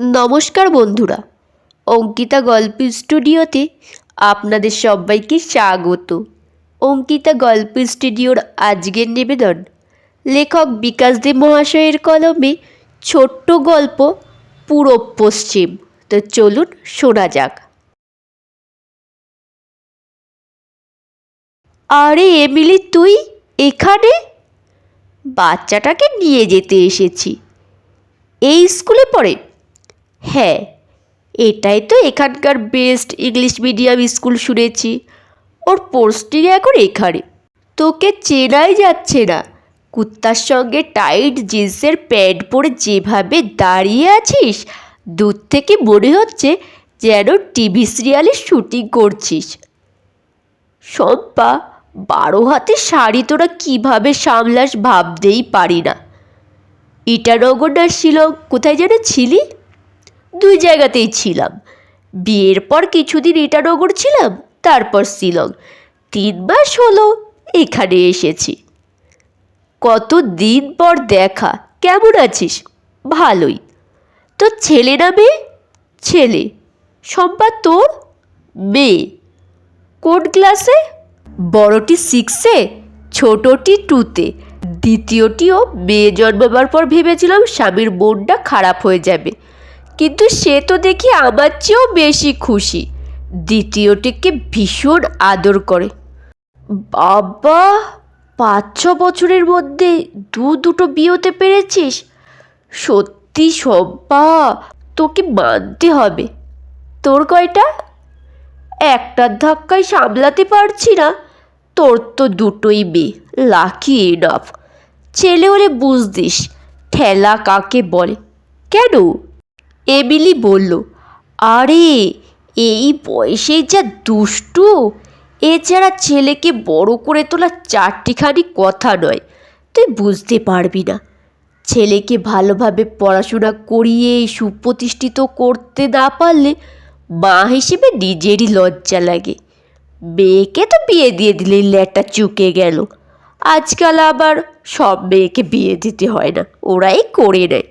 নমস্কার বন্ধুরা। অঙ্কিতা গল্প স্টুডিওতে আপনাদের সবাইকে স্বাগত। অঙ্কিতা গল্প স্টুডিওর আজকের নিবেদন, লেখক বিকাশ দে মহাশয়ের কলমে ছোট্ট গল্প পূরব পশ্চিম। তো চলুন শোনা যাক। আরে এমিলি, তুই এখানে? বাচ্চাটাকে নিয়ে যেতে এসেছি। এই স্কুলে পড়ে হ্যাঁ এটাই তো এখানকার বেস্ট ইংলিশ মিডিয়াম স্কুল শুনেছি। ওর পোস্টিং এখন এখানে। তোকে চেনাই যাচ্ছে না। কুত্তার সঙ্গে টাইট জিন্সের প্যান্ট পরে যেভাবে দাঁড়িয়ে আছিস, দূর থেকে মনে হচ্ছে যেন টিভি সিরিয়ালে শুটিং করছিস। শম্পা বারো হাতে শাড়ি তোরা কীভাবে সামলাস ভাবতেই পারি না। ইটানগর না শিলং, কোথায় যেন ছিলি? দুই জায়গাতেই ছিলাম। বিয়ের পর কিছুদিন ইটানগর ছিলাম, তারপর শিলং। তিন মাস হলো এখানে এসেছি। কত দিন পর দেখা, কেমন আছিস? ভালোই। তো ছেলে না মেয়ে? ছেলে। সম্পাদ তোর? মেয়ে। কোন ক্লাসে? বড়টি সিক্সে ছোটটি টুতে দ্বিতীয়টিও মেয়ে জন্মাবার পর ভেবেছিলাম স্বামীর মনটা খারাপ হয়ে যাবে। কিন্তু সে তো দেখি আমার চেয়েও বেশি খুশি। দ্বিতীয়টিকে ভীষণ আদর করে। বাবা, পাঁচ, ছ বছরের মধ্যে দু, দুটো বিয়ে হতে পেরেছিস? সত্যি সব্বা, তোকে মানতে হবে। তোর কয়টা? একটার ধাক্কায় সামলাতে পারছি না। তোর তো দুটোই মেয়ে লাকি এনফ ছেলে হলে বুঝদিস ঠেলা কাকে বলে। কেন? এমিলি বলল, আরে, এই বয়সে যা দুষ্টু! এছাড়া ছেলেকে বড় করে তোলা চারটিখানি কথা নয়। তুই বুঝতে পারবি না। ছেলেকে ভালোভাবে পড়াশোনা করিয়ে সুপ্রতিষ্ঠিত করতে না পারলে মা হিসেবে নিজেরই লজ্জা লাগে। মেয়েকে তো বিয়ে দিয়ে দিলেই ল্যাটা চুকে গেল। আজকাল আবার সব মেয়েকে বিয়ে দিতে হয় না, ওরাই করে নেয়।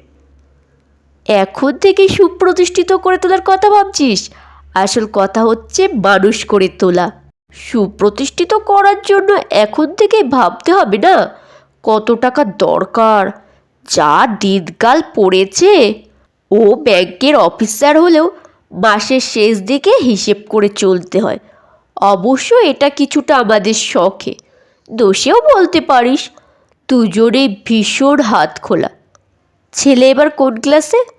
এখন থেকে সুপ্রতিষ্ঠিত করে তোলার কথা ভাবছিস? আসল কথা হচ্ছে মানুষ করে তোলা। সুপ্রতিষ্ঠিত করার জন্য এখন থেকে ভাবতে হবে না? কত টাকা দরকার? যা দিনকাল পড়েছে। ও ব্যাংকের অফিসার হলেও মাসের শেষ দিকে হিসেব করে চলতে হয়। অবশ্য এটা কিছুটা আমাদের শখে। দোষেও বলতে পারিস, দুজনেই ভীষণ হাত খোলা। ছেলে এবার কোন ক্লাসে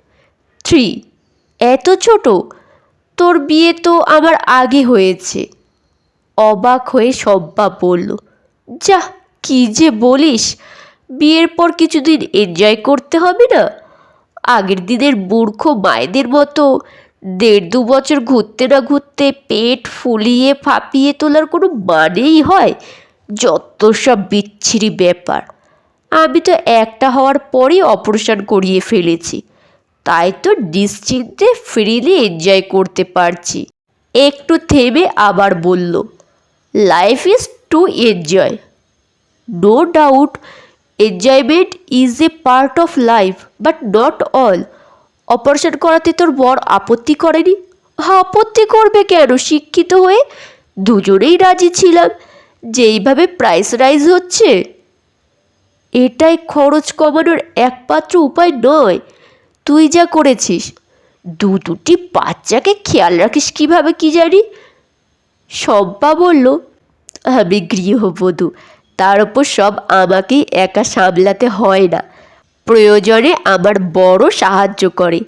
থ্রি এত ছোট, তোর বিয়ে তো আমার আগে হয়েছে। অবাক হয়ে সব্বা বলল, যা, কি যে বলিস, বিয়ের পর কিছুদিন এনজয় করতে হবে না? আগের দিনের মূর্খ মায়েদের মতো দেড় দু বছর ঘুরতে না ঘুরতে পেট ফুলিয়ে ফাঁপিয়ে তোলার কোনো মানেই হয়, যত সব বিচ্ছিরি ব্যাপার। আমি তো একটা হওয়ার পরই অপারেশন করিয়ে ফেলেছি। তাই তো নিশ্চিন্তে ফ্রিলি এনজয় করতে পারছি। একটু থেমে আবার বলল life is to enjoy no doubt enjoyment is a part of life but not all operation করাতে তোর বর আপত্তি করেনি? হ্যাঁ আপত্তি করবে কেন? শিক্ষিত হয়ে দুজনেই রাজি ছিলাম। যেইভাবে প্রাইস রাইজ হচ্ছে, এটাই খরচ কমানোর একমাত্র উপায় নয়। তুই যা করেছিস, দু দুটি বাচ্চাকে খেয়াল রাখিস কীভাবে কি জানি। শম্পা বলল, আমি গৃহবধূ, তার ওপর সব আমাকেই একা সামলাতে হয় না। প্রয়োজনে আমার বড় সাহায্য করে।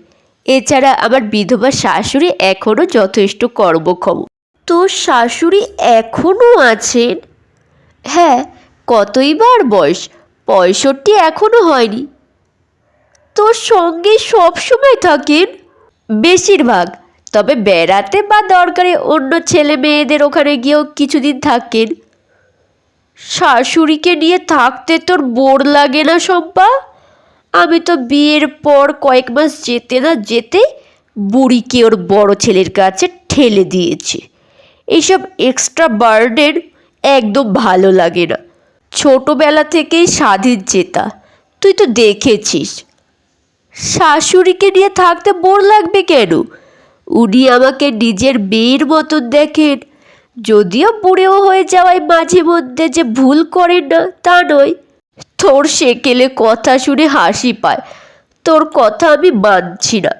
এছাড়া আমার বিধবা শাশুড়ি এখনও যথেষ্ট কর্মক্ষম। তোর শাশুড়ি এখনও আছেন? হ্যাঁ কতই বার বয়স, পঁয়ষট্টি এখনও হয়নি। তোর সঙ্গে সব সময় থাকেন বেশিরভাগ। তবে বেড়াতে বা দরকারে অন্য ছেলে মেয়েদের ওখানে গিয়েও কিছুদিন থাকেন শাশুড়িকে নিয়ে থাকতে তোর বোর লাগে না সম্পা আমি তো বিয়ের পর কয়েক মাস যেতে না যেতে বুড়িকে ওর বড় ছেলের কাছে ঠেলে দিয়েছে। এইসব এক্সট্রা বার্ডেন একদম ভালো লাগে না। ছোটোবেলা থেকেই স্বাধীন চেতা। তুই তো দেখেছিস। শাশুড়িকে নিয়ে থাকতে বোর লাগবে কেন? উনি আমাকে নিজের মেয়ের মতন দেখেন। যদিও বুড়েও হয়ে যাওয়ায় মাঝে মধ্যে যে ভুল করেন না, তা নয়। তোর সেকেলে কথা শুনে হাসি পায়। তোর কথা আমি মানছি না।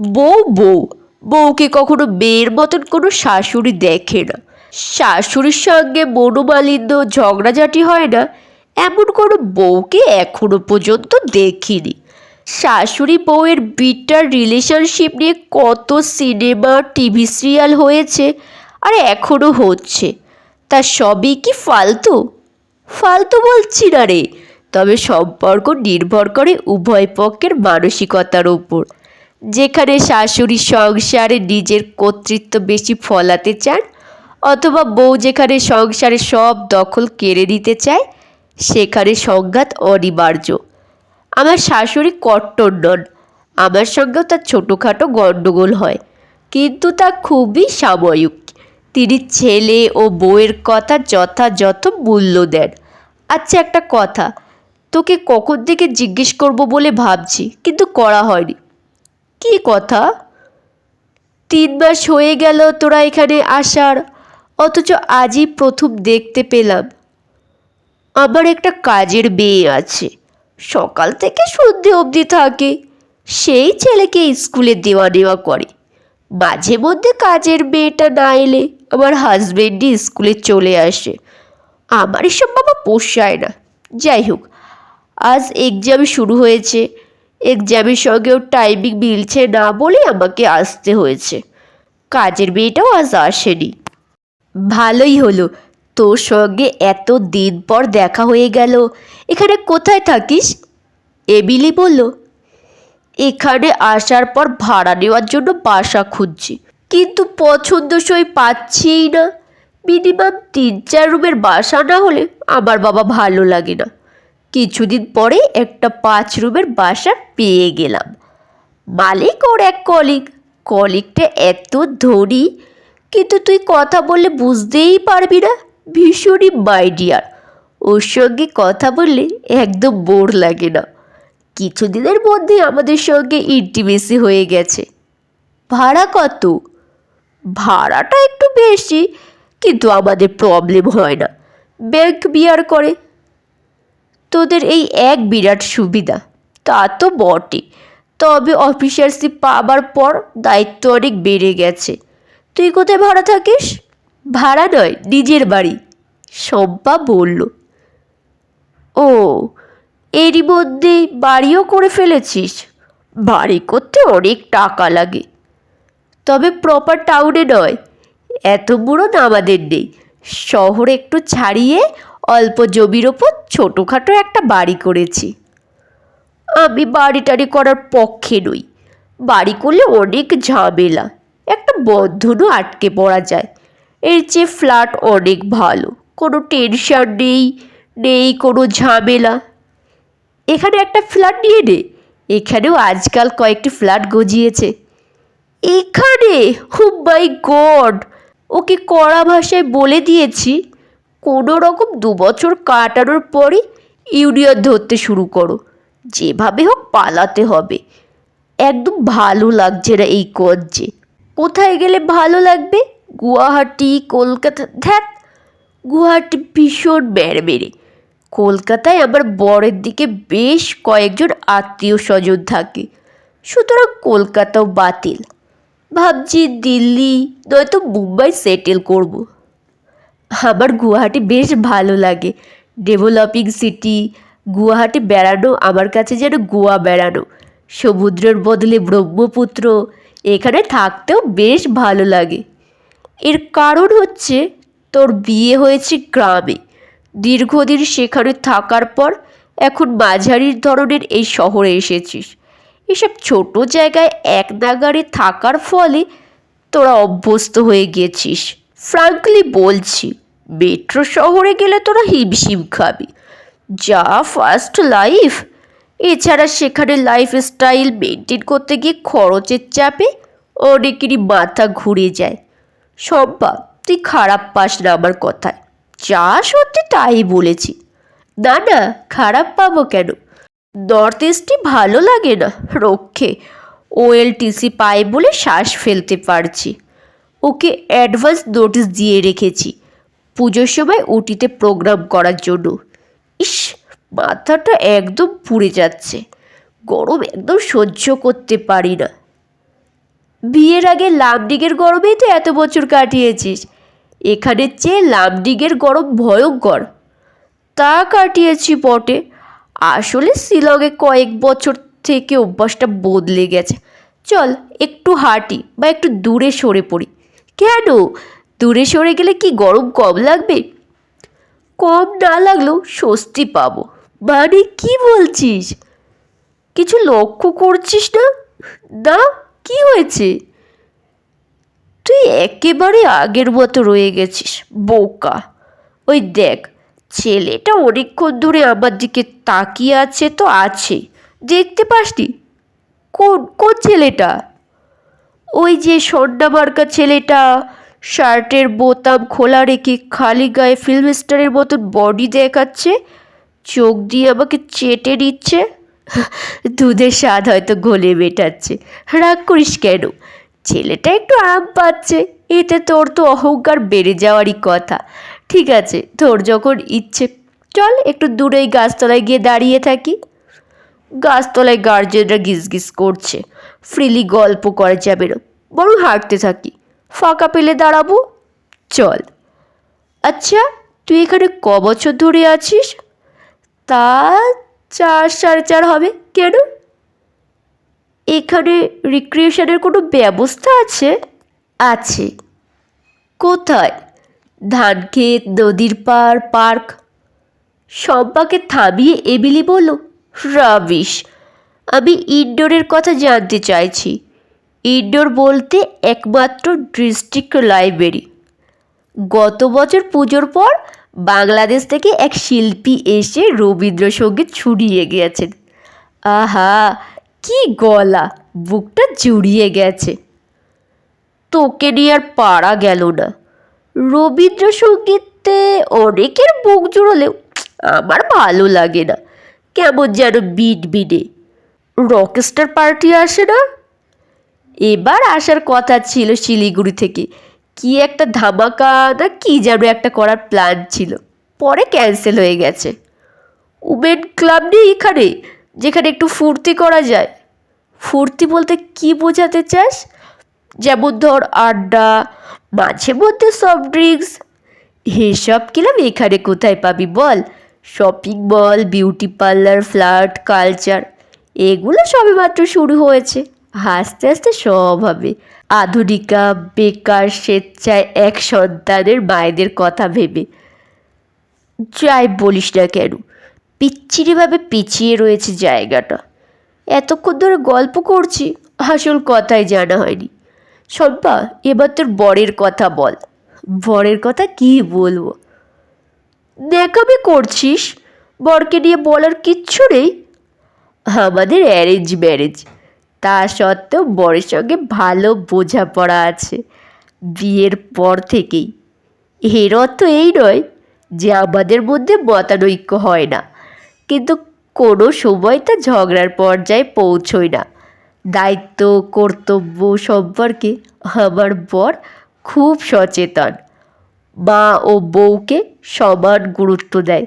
বউ বউ। বউকে কখনো মেয়ের মতন কোনো শাশুড়ি দেখে না। শাশুড়ির সঙ্গে মনোমালিন্য, ঝগড়াঝাটি হয় না। এমন কোনো বউকে এখনও পর্যন্ত দেখিনি। শাশুড়ি বউয়ের বিটার রিলেশনশিপ নিয়ে কত সিনেমা, টিভি সিরিয়াল হয়েছে আর এখনও হচ্ছে। তা সবই কি ফালতু? ফালতু বলছি না রে। তবে সম্পর্ক নির্ভর করে উভয় পক্ষের মানসিকতার উপর। যেখানে শাশুড়ি সংসারে নিজের কর্তৃত্ব বেশি ফলাতে চান, অথবা বউ যেখানে সংসারে সব দখল কেড়ে নিতে চায়, সেখানে সংঘাত অনিবার্য। আমার শাশুড়ি কট্টর নন। আমার সঙ্গেও তার ছোটোখাটো গণ্ডগোল হয়, কিন্তু তা খুবই সাময়িক। তিনি ছেলে ও বউয়ের কথা যথাযথ মূল্য দেন। আচ্ছা একটা কথা, তোকে কখন থেকে জিজ্ঞেস করব বলে ভাবছি, কিন্তু করা হয়নি। কী কথা? তিন মাস হয়ে গেল তোরা এখানে আসার, অথচ আজই প্রথম দেখতে পেলাম। আমার একটা কাজের মেয়ে আছে। সকাল থেকে সন্ধে অবধি থাকে। সেই ছেলেকে স্কুলে দেওয়া নেওয়া করে। মাঝে মধ্যে কাজের মেয়েটা না এলে আমার হাজবেন্ডই স্কুলে চলে আসে। আমার এসব বাবা পোষায় না। যাই হোক, আজ এক্সাম শুরু হয়েছে। এক্সামের সঙ্গেও টাইমিং মিলছে না বলে আমাকে আসতে হয়েছে। কাজের মেয়েটাও আজ আসেনি। ভালোই হলো। তোর সঙ্গে এত দিন পর দেখা হয়ে গেল। এখানে কোথায় থাকিস? এবিলি বলল, এখানে আসার পর ভাড়া নেওয়ার জন্য বাসা খুঁজছি। কিন্তু পছন্দসই পাচ্ছিই না। মিনিমাম তিন চার রুমের বাসা না হলে আমার বাবা ভালো লাগে না। কিছুদিন পরে একটা পাঁচ রুমের বাসা পেয়ে গেলাম। মালিক ওর এক কলিগ। কলিগটা এত ধনী, কিন্তু তুই কথা বললে বুঝতেই পারবি না। ভীষণই মাইডিয়ার ওর সঙ্গে কথা বললে একদম বোর লাগে না। কিছুদিনের মধ্যে আমাদের সঙ্গে ইন্টিমেসি হয়ে গেছে। ভাড়া কত? ভাড়াটা একটু বেশি, কিন্তু আমাদের প্রবলেম হয় না। ব্যাংক বিয়ার করে। তোদের এই এক বিরাট সুবিধা, তা তো বটে। তবে অফিসারশিপ পাবার পর দায়িত্ব অনেক বেড়ে গেছে। তুই কোথায় ভাড়া থাকিস? ভাড়া নয় নিজের বাড়ি। শম্পা বলল, ও, এরই মধ্যে বাড়িও করে ফেলেছিস। বাড়ি করতে অনেক টাকা লাগে। তবে প্রপার টাউনে নয়, এত বুড়ো আমাদের নেই। শহর একটু ছাড়িয়ে অল্প জমির ওপর ছোটোখাটো একটা বাড়ি করেছি। আমি বাড়ি টাড়ি করার পক্ষে নই। বাড়ি করলে অনেক ঝামেলা। একটা বন্ধনও আটকে পড়া যায়। এর চেয়ে ফ্ল্যাট অনেক ভালো, কোনো টেনশন নেই নেই কোনো ঝামেলা। এখানে একটা ফ্ল্যাট নিয়ে নে, এখানেও আজকাল কয়েকটি ফ্ল্যাট গজিয়েছে। এখানে? হু মাই গড ওকে কড়া ভাষায় বলে দিয়েছি, কোনো রকম দু বছর কাটানোর পরে ইউনিয়ন ধরতে শুরু করো। যেভাবে হোক পালাতে হবে। একদম ভালো লাগছে না এই কজ্জে কোথায় গেলে ভালো লাগবে? গুয়াহাটি, কলকাতা ধ্যাত গুয়াহাটি ভীষণ বেড়ে কলকাতায় আমার বরের দিকে বেশ কয়েকজন আত্মীয় স্বজন থাকে। সুতরাং কলকাতাও বাতিল। ভাবছি দিল্লি, নয়তো মুম্বাই সেটেল করব। আমার গুয়াহাটি বেশ ভালো লাগে। ডেভেলপিং সিটি গুয়াহাটি বেড়ানো, আমার কাছে যেন গোয়া বেড়ানো। সমুদ্রের বদলে ব্রহ্মপুত্র, এখানে থাকতেও বেশ ভালো লাগে। এর কারণ হচ্ছে তোর বিয়ে হয়েছে গ্রামে। দীর্ঘদিন সেখানে থাকার পর এখন মাঝারি ধরনের এই শহরে এসেছিস। এসব ছোট জায়গায় এক নাগারে থাকার ফলে তোরা অভ্যস্ত হয়ে গেছিস। ফ্রাঙ্কলি বলছি, মেট্রো শহরে গেলে তোরা হিমশিম খাবি। যা ফার্স্ট লাইফ এছাড়া সেখানে লাইফস্টাইল মেনটেন করতে গিয়ে খরচের চাপে অনেকেরই মাথা ঘুরে যায়। সম্পা তুই খারাপ পাস না আমার কথায়। যা সত্যি তাই বলেছি। না না, খারাপ পাবো কেন? নর্থ ইস্টই ভালো লাগে না রক্ষে। ওএলটিসি পাই বলে শ্বাস ফেলতে পারছি। ওকে অ্যাডভান্স নোটিশ দিয়ে রেখেছি। পুজোর সময় ওটিতে প্রোগ্রাম করার জন্য। ইস, মাথাটা একদম পুড়ে যাচ্ছে। গরম একদম সহ্য করতে পারি না। বিয়ের আগে লামডিগের গরমেই তো এত বছর কাটিয়েছিস। এখানের চেয়ে লামডিগের গরম ভয়ঙ্কর। তা কাটিয়েছি বটে। আসলে শিলংয়ে কয়েক বছর থেকে অভ্যাসটা বদলে গেছে। চল, একটু হাঁটি বা একটু দূরে সরে পড়ি। কেন? দূরে সরে গেলে কি গরম কম লাগবে? কম না লাগলেও স্বস্তি পাবো। মানে কি বলছিস? কিছু লক্ষ্য করছিস না? না? কি হয়েছে? তুই একেবারে আগের মতো রয়ে গেছিস, বোকা। ওই দেখ, ছেলেটা অনেকক্ষণ ধরে আমার দিকে তাকিয়ে আছে তো আছে। দেখতে পাসনি? কোন কোন ছেলেটা? ওই যে সন্ধ্যা মার্কা ছেলেটা, শার্টের বোতাম খোলা রেখে খালি গায়ে ফিল্ম স্টারের মতন বডি দেখাচ্ছে, চোখ দিয়ে আমাকে চেটে নিচ্ছে দুধের স্বাদ হয়তো গলে মেটাচ্ছে। রাগ করিস কেন? ছেলেটা একটু আরাম পাচ্ছে, এতে তোর তো অহংকার বেড়ে যাওয়ারই কথা। ঠিক আছে, তোর যখন ইচ্ছে, চল একটু দূরে এই গাছতলায় গিয়ে দাঁড়িয়ে থাকি। গাছতলায় গার্জেনরা গিজগিজ করছে। ফ্রিলি গল্প করা যাবে বরং হাঁটতে থাকি। ফাঁকা পেলে দাঁড়াবো? চল। আচ্ছা তুই এখানে ক বছর ধরে আছিস? তা চার, সাড়ে চার হবে? কেন? এখানে রিক্রিয়েশনের কোনো ব্যবস্থা আছে? আছে। কোথায়? ধানক্ষেত, নদীর পাড়, পার্ক? শম্পাকে থামিয়ে এমিলি বলল, রাবিশ, আমি ইনডোরের কথা জানতে চাইছি। ইনডোর বলতে একমাত্র ডিস্ট্রিক্ট লাইব্রেরি। গত বছর পুজোর পর বাংলাদেশ থেকে এক শিল্পী এসে রবীন্দ্রসঙ্গীত ছুড়িয়ে গিয়েছেন আহা, কি গলা, বুকটা জুড়িয়ে গেছে। তোকে নিয়ে আর পারা গেল না। রবীন্দ্রসঙ্গীতে অনেকের বুক জুড়লেও আমার ভালো লাগে না। কেমন যেন বিট বিডে রকস্টার পার্টি আসে না? এবার আসার কথা ছিল শিলিগুড়ি থেকে। কি একটা ধামাকা না কি যেন একটা করার প্ল্যান ছিল। পরে ক্যান্সেল হয়ে গেছে। উমেন ক্লাব নেই এখানে, যেখানে একটু ফুর্তি করা যায়। ফুর্তি বলতে কি বোঝাতে চাস? যেমন ধর আড্ডা, মাঝে মধ্যে সফট ড্রিঙ্কস এসব কিলাম এখানে কোথায় পাবি বল? Shopping mall beauty parlour flat culture এগুলো সবেমাত্র শুরু হয়েছে। আস্তে আস্তে সব হবে। আধুনিকা, বেকার, স্বেচ্ছায় এক সন্তানের মায়েদের কথা ভেবে। যাই বলিস না কেন, পিচ্ছিরিভাবে পিছিয়ে রয়েছে জায়গাটা। এতক্ষণ ধরে গল্প করছি, আসল কথাই জানা হয়নি। শম্পা এবার তোর বরের কথা বল। বরের কথা কি বলব? দেখাবে করছিস? বরকে নিয়ে বলার কিচ্ছু নেই। আমাদের অ্যারেঞ্জ ম্যারেজ। তা সত্ত্বেও বরের সঙ্গে ভালো বোঝাপড়া আছে। বিয়ের পর থেকেই। এর অর্থ এই নয় যে আমাদের মধ্যে মতানৈক্য হয় না, কিন্তু কোনো সময় তা ঝগড়ার পর্যায়ে পৌঁছয় না। দায়িত্ব, কর্তব্য সম্পর্কে আমার বর খুব সচেতন। মা ও বউকে সমান গুরুত্ব দেয়।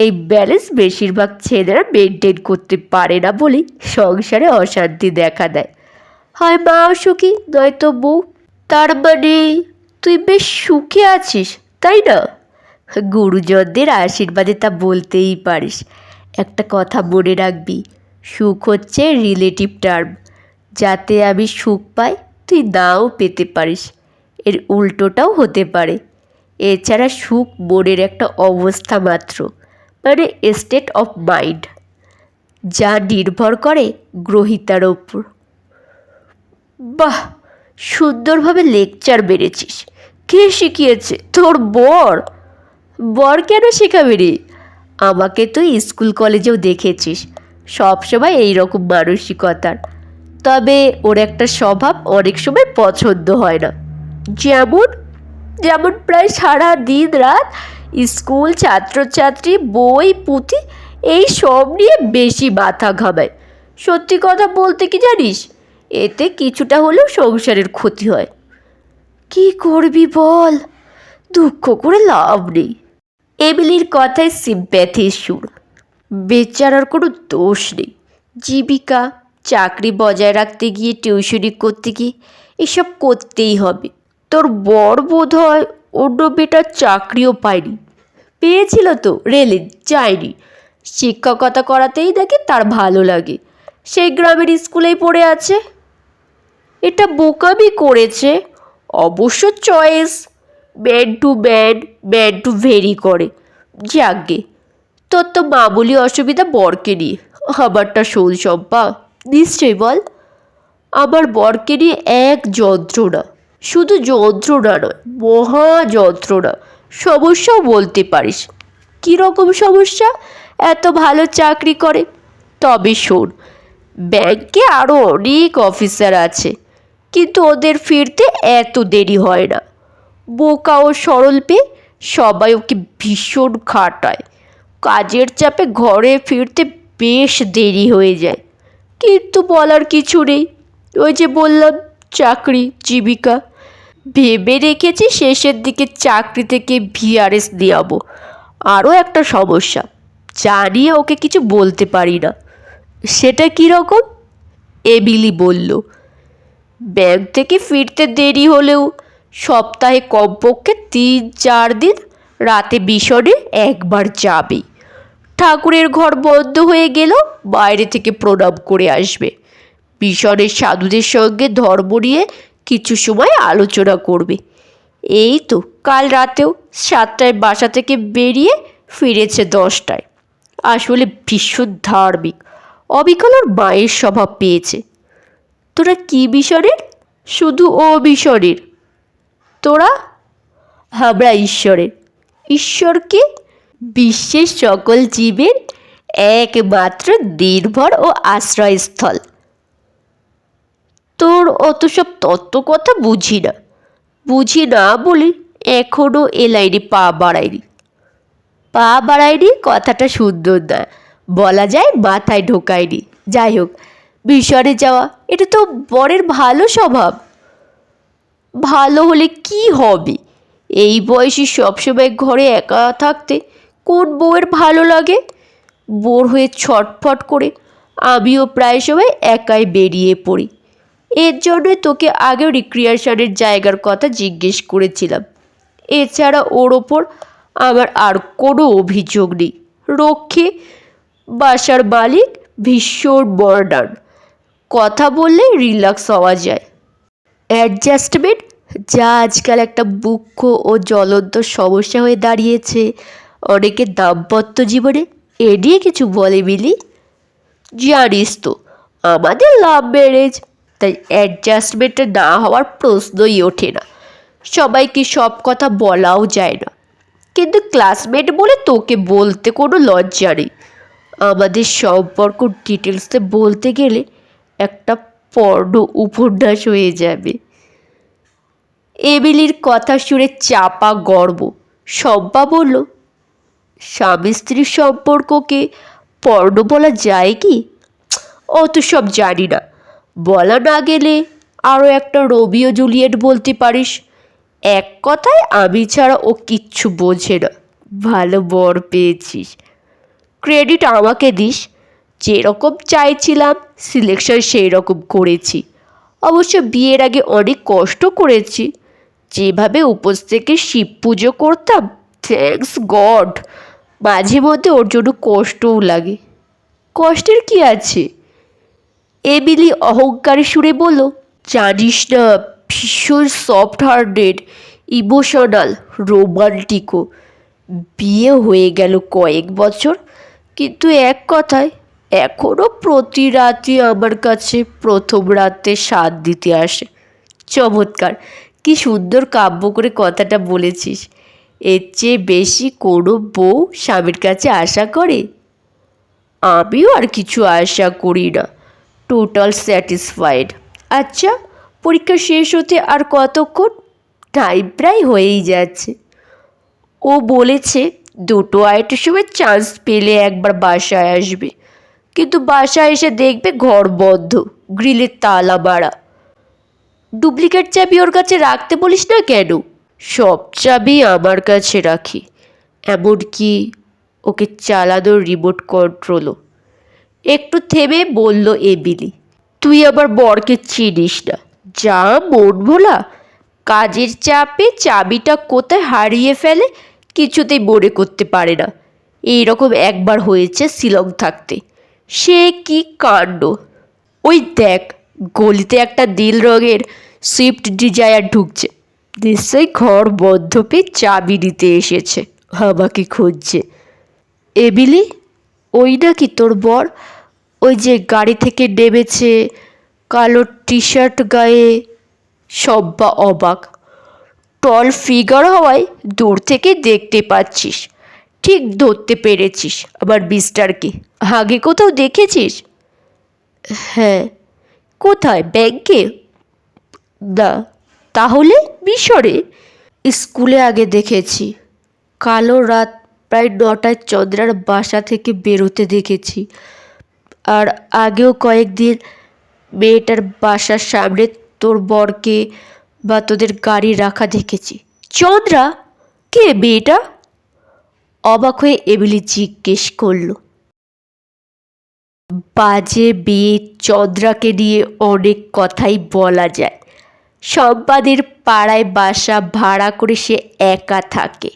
এই ব্যালেন্স বেশিরভাগ ছেলেরা মেনটেন করতে পারে না বলেই সংসারে অশান্তি দেখা দেয়। হয় মা সুখী, নয়তো বউ। তার মানে তুই বেশ সুখে আছিস, তাই না? গুরুজনদের আশীর্বাদে তা বলতেই পারিস। একটা কথা মনে রাখবি, সুখ হচ্ছে রিলেটিভ টার্ম যাতে আমি সুখ পাই, তুই নাও পেতে পারিস। এর উল্টোটাও হতে পারে। এছাড়া সুখ মনের একটা অবস্থা মাত্র। মানে স্টেট অফ মাইন্ড যা নির্ভর করে গ্রহিতার ওপর বাহ, সুন্দরভাবে লেকচার বেড়েছিস। কে শিখিয়েছে? তোর বর? বর কেন শেখাবে রে? আমাকে তুই স্কুল কলেজেও দেখেছিস। সবসময় এই রকম মানসিকতার। তবে ওর একটা স্বভাব অনেক সময় পছন্দ হয় না। যেমন যেমন প্রায় সারা দিন রাত স্কুল, ছাত্রছাত্রী, বই, পুঁথি, এই সব নিয়ে বেশি মাথা ঘামায়। সত্যি কথা বলতে কি জানিস? এতে কিছুটা হলেও সংসারের ক্ষতি হয়। কি করবি বল? দুঃখ করে লাভ নেই। এমিলির কথায় সিম্প্যাথির সুর বেচারার কোনো দোষ নেই। জীবিকা, চাকরি বজায় রাখতে গিয়ে টিউশনি করতে গিয়ে এসব করতেই হবে। তোর বর বোধ হয় অন্য বেটার চাকরিও পায়নি। পেয়েছিল তো রেলে যায়নি। শিক্ষকতা করাতেই নাকি তার ভালো লাগে। সেই গ্রামের স্কুলেই পড়ে আছে। এটা বোকামি করেছে। অবশ্য choice. Man to man man to vary করে। যাগে। তোর তো মামুলি অসুবিধা বরকে নিয়ে। আমারটা শোল সম্পা নিশ্চয়ই বল। আমার বরকে নিয়ে এক যন্ত্রণা। শুধু যন্ত্রণা নয়, মহা যন্ত্রণা। সমস্যাও বলতে পারিস। কীরকম সমস্যা? এত ভালো চাকরি করে? তবে শোন, ব্যাংকে আরও অনেক অফিসার আছে, কিন্তু ওদের ফিরতে এত দেরি হয় না। বোকা ও সরল পেয়ে সবাই ওকে ভীষণ খাটায়। কাজের চাপে ঘরে ফিরতে বেশ দেরি হয়ে যায়। কিন্তু বলার কিছু নেই। ওই যে বললাম চাকরি জীবিকা ভেবে রেখেছি শেষের দিকে চাকরি থেকে ভিআরএস দেওয়াবো আরও একটা সমস্যা জানিয়ে ওকে কিছু বলতে পারি না। সেটা কীরকম এবিলি বলল, ব্যাংক থেকে ফিরতে দেরি হলেও সপ্তাহে কমপক্ষে তিন চার দিন রাতে মিশনে একবার যাবে। ঠাকুরের ঘর বন্ধ হয়ে গেলেও বাইরে থেকে প্রণাম করে আসবে। মিশনের সাধুদের সঙ্গে ধর্ম নিয়ে কিছু সময় আলোচনা করবে। এই তো, কাল রাতেও সাতটায় বাসা থেকে বেরিয়ে ফিরেছে দশটায়। আসলে ভীষণ ধার্মিক। অবিকল ওর মায়ের স্বভাব পেয়েছে। তোরা কি মিশনের শুধু ও মিশনের তোরা? আমরা ঈশ্বরের। ঈশ্বরকে বিশ্বের সকল জীবের একমাত্র নির্ভর ও আশ্রয়স্থল। তোর অত সব তত্ত্ব কথা বুঝি না। বুঝি না বলে এখনও এ লাইনে পা বাড়ায়নি। পা বাড়ায়নি কথাটা সুন্দর না। বলা যায় মাথায় ঢোকায়নি। যাই হোক মিশরে যাওয়া, এটা তো বরের ভালো স্বভাব। ভালো হলে কি হবে? এই বয়সে সবসময় ঘরে একা থাকতে কোন বউয়ের ভালো লাগে? বোর হয়ে ছটফট করে আমিও প্রায় সময় একাই বেরিয়ে পড়ি। এর জন্য তোকে আগেও রিক্রিয়েশনের জায়গার কথা জিজ্ঞেস করেছিলাম। এছাড়া ওর ওপর আমার আর কোনো অভিযোগ নেই। রক্ষী, বাসার মালিক, ভীষণ মডার্ন কথা বললে রিল্যাক্স হওয়া যায়। অ্যাডজাস্টমেন্ট যা আজকাল একটা মুখ্য ও জ্বলন্ত সমস্যা হয়ে দাঁড়িয়েছে অনেকে দাম্পত্য জীবনে, এ নিয়ে কিছু বলে মিলি জানিস তো, আমাদের লাভ ম্যারেজ তাই অ্যাডজাস্টমেন্টটা না হওয়ার প্রশ্নই ওঠে না। সবাইকে সব কথা বলাও যায় না। কিন্তু ক্লাসমেট বলে তোকে বলতে কোনো লজ্জা নেই। আমাদের সম্পর্ক ডিটেলসে বলতে গেলে একটা পর্ণ উপন্যাস হয়ে যাবে। এমিলির কথা শুনে চাপা গর্ব। শম্পা বলল, স্বামী স্ত্রীর সম্পর্ককে পর্ণ বলা যায় কি? অত সব জানি না। বলা না গেলে আরও একটা রোমিও জুলিয়েট বলতে পারিস। এক কথায় আমি ছাড়া ও কিচ্ছু বোঝে না। ভালো বর পেয়েছিস। ক্রেডিট আমাকে দিস। যেরকম চাইছিলাম, সিলেকশন সেই রকম করেছি। অবশ্য বিয়ের আগে অনেক কষ্ট করেছি। যেভাবে উপোস থেকে শিব পুজো করতাম থ্যাঙ্কস গড মাঝে মধ্যে ওর জন্য কষ্টও লাগে। কষ্টের কি আছে? এমিলি অহংকারী সুরে বলল, জানিস না, ভীষণ সফট হার্টেড ইমোশনাল রোমান্টিকও বিয়ে হয়ে গেল কয়েক বছর, কিন্তু এক কথায় এখনও প্রতি রাতই আমার কাছে প্রথম রাতে স্বাদ দিতে আসে। চমৎকার, কি সুন্দর কাব্য করে কথাটা বলেছিস। এর চেয়ে বেশি কোনো বউ স্বামীর কাছে আশা করে? আমিও আর কিছু আশা করি না। টোটাল স্যাটিসফাইড আচ্ছা পরীক্ষা শেষ হতে আর কতক্ষণ? টাইম প্রায় হয়েই যাচ্ছে। ও বলেছে, দুটো আড়াইটের সময় চান্স পেলে একবার বাসায় আসবে। কিন্তু বাসায় এসে দেখবে ঘর বন্ধ, গ্রিলের তালা বাড়া। ডুপ্লিকেট চাবি ওর কাছে রাখতে বলিস না কেন? সব চাবি আমার কাছে রাখি। এমনকি ওকে চালানোর রিমোট কন্ট্রোলও একটু থেমে বলল এবিলি তুই আবার বরকে চিনিস না। যা মন ভোলা, কাজের চাপে চাবিটা কোথায় হারিয়ে ফেলে কিছুতেই মনে করতে পারে না। এইরকম একবার হয়েছে শিলং থাকতে। সে কি কাণ্ড? ওই দেখ, গলিতে একটা দিল রঙের সুইফট ডিজায়ার ঢুকছে। নিশ্চয়ই ঘর বদ্ধ পেয়ে চাবি নিতে এসেছে, আমাকে খুঁজছে। এবিলি ওই নাকি তোর বর? ওই যে গাড়ি থেকে নেমেছে, কালো টি শার্ট গায়ে সব্বা অবাক। টল ফিগার হওয়ায় দূর থেকে দেখতে পাচ্ছিস। ঠিক ধরতে পেরেছিস। আবার বিস্টারকে আগে কোথাও দেখেছিস? হ্যাঁ। কোথায়? ব্যাংকে? না। তাহলে মিশরে? স্কুলে আগে দেখেছি। কালো রাত প্রায় নটায় চন্দ্রার বাসা থেকে বেরোতে দেখেছি। আর আগেও কয়েকদিন মেয়েটার বাসার সামনে তোর বরকে বা তোদের গাড়ি রাখা দেখেছি। চন্দ্রা? কে মেয়েটা? অবাক হয়ে এমিলি জিজ্ঞেস করল। বাজে বিয়ে চন্দ্রাকে নিয়ে অনেক কথাই বলা যায়। সম্পাদের পাড়ায় বাসা ভাড়া করে সে একা থাকে।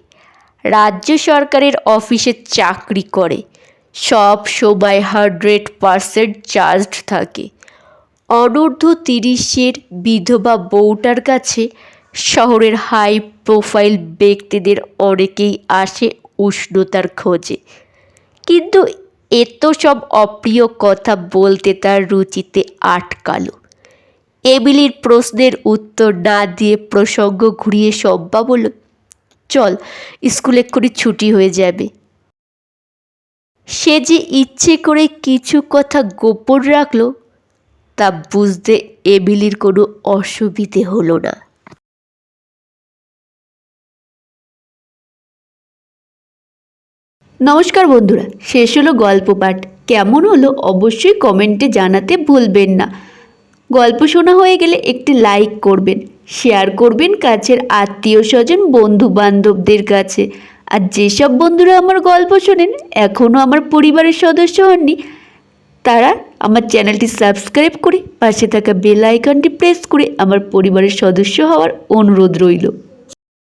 রাজ্য সরকারের অফিসে চাকরি করে। সব সময় হান্ড্রেড পারসেন্ট চার্জড থাকে। অনূর্ধ্ব তিরিশের বিধবা বউটার কাছে শহরের হাই প্রোফাইল ব্যক্তিদের অনেকেই আসে উষ্ণতার খোঁজে। কিন্তু এত সব অপ্রিয় কথা বলতে তার রুচিতে আটকালো। এমিলির প্রশ্নের উত্তর না দিয়ে প্রসঙ্গ ঘুরিয়ে সব্বা বলল চল, স্কুল এক্ষুনি ছুটি হয়ে যাবে। সে যে ইচ্ছে করে কিছু কথা গোপন রাখল, তা বুঝতে এমিলির কোনো অসুবিধে হলো না। নমস্কার বন্ধুরা, শেষ হলো গল্প পাঠ। কেমন হলো অবশ্যই কমেন্টে জানাতে ভুলবেন না। গল্প শোনা হয়ে গেলে একটি লাইক করবেন। শেয়ার করবেন কাছের আত্মীয় স্বজন বন্ধু বান্ধবদের কাছে। আর যেসব বন্ধুরা আমার গল্প শোনেন এখনও আমার পরিবারের সদস্য হননি, তারা আমার চ্যানেলটি সাবস্ক্রাইব করে পাশে থাকা বেল আইকনটি প্রেস করে আমার পরিবারের সদস্য হওয়ার অনুরোধ রইল।